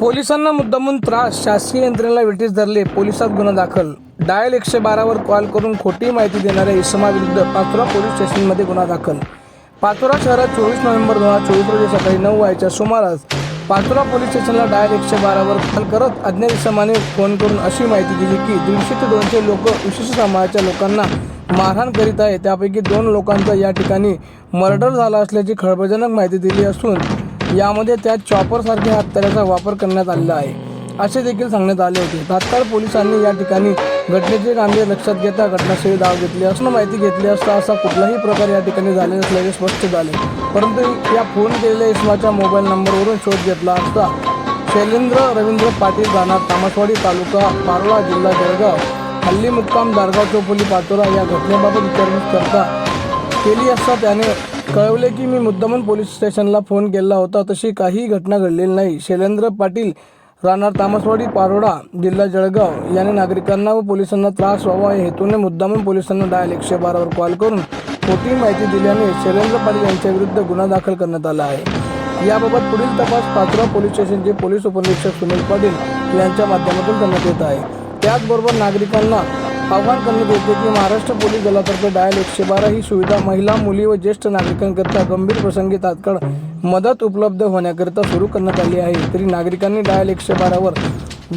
पोलिसांना मुद्दामून त्रास. शासकीय यंत्रणेला वेटीस धरले. पोलिसात गुन्हा दाखल. डायल एकशे बारावर कॉल करून खोटी माहिती देणाऱ्या इसमाविरुद्ध पाचोरा पोलीस स्टेशनमध्ये गुन्हा दाखल. पाचोरा शहरात चोवीस नोव्हेंबर दोन हजार चोवीस रोजी सकाळी नऊ वाजेच्या सुमारास पाचोरा पोलीस स्टेशनला डायल एकशे बारावर कॉल करत अज्ञात इसमाने फोन करून अशी माहिती दिली की दीडशे ते दोनशे लोक विशिष्ट समाजाच्या लोकांना मारहाण करीत आहे त्यापैकी दोन लोकांचा या ठिकाणी मर्डर झाला असल्याची खळबळजनक माहिती दिली असून यामध्ये त्यात चॉपरसारख्या हत्याराचा वापर करण्यात आलेला आहे. असे देखील सांगण्यात आले होते. तात्काळ पोलिसांनी या ठिकाणी घटनेचे गांधी लक्षात घेता घटनास्थळी धाव घेतली असणं माहिती घेतली असता असा कुठलाही प्रकार या ठिकाणी झाले नसल्याचे स्पष्ट झाले. परंतु या फोन केलेल्या इसमाच्या मोबाईल नंबरवरून शोध घेतला असता शैलेंद्र रवींद्र पाटील राहणार तामसवाडी तालुका पारोळा जिल्हा जळगाव. हल्ली मुक्काम दारगाव चौपोली पाचोरा या घटनेबाबत विचारपूस करता केली असता त्याने कळवले की मी मुद्दामून पोलीस स्टेशनला फोन केला होता. तशी काही घटना घडलेली नाही. शैलेंद्र पाटील राहणार तामसवाडी पारोडा जिल्हा जळगाव याने नागरिकांना व पोलिसांना त्रास व्हावा या हेतूने मुद्दामून पोलिसांना डायल एकशे बारावर कॉल करून खोटी माहिती दिल्याने शैलेंद्र पाटील यांच्या विरुद्ध गुन्हा दाखल करण्यात आला आहे. याबाबत पुढील तपास पाचोरा पोलीस स्टेशनचे पोलीस उपनिरीक्षक सुनील पाटील यांच्या माध्यमातून करण्यात येत आहे. त्याचबरोबर नागरिकांना आवाहन करण्यात येते की महाराष्ट्र पोलीस दलातर्फे डायल एकशे बारा ही सुविधा महिला मुली व ज्येष्ठ नागरिकांकरिता गंभीर प्रसंगी तात्काळ मदत उपलब्ध होण्याकरिता सुरू करण्यात आली आहे. तरी नागरिकांनी डायल एकशे बारावर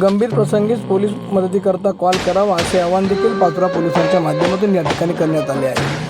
गंभीर प्रसंगीच पोलीस मदतीकरता कॉल करावा असे आवाहन देखील पाचोरा पोलिसांच्या माध्यमातून या ठिकाणी करण्यात आले आहे.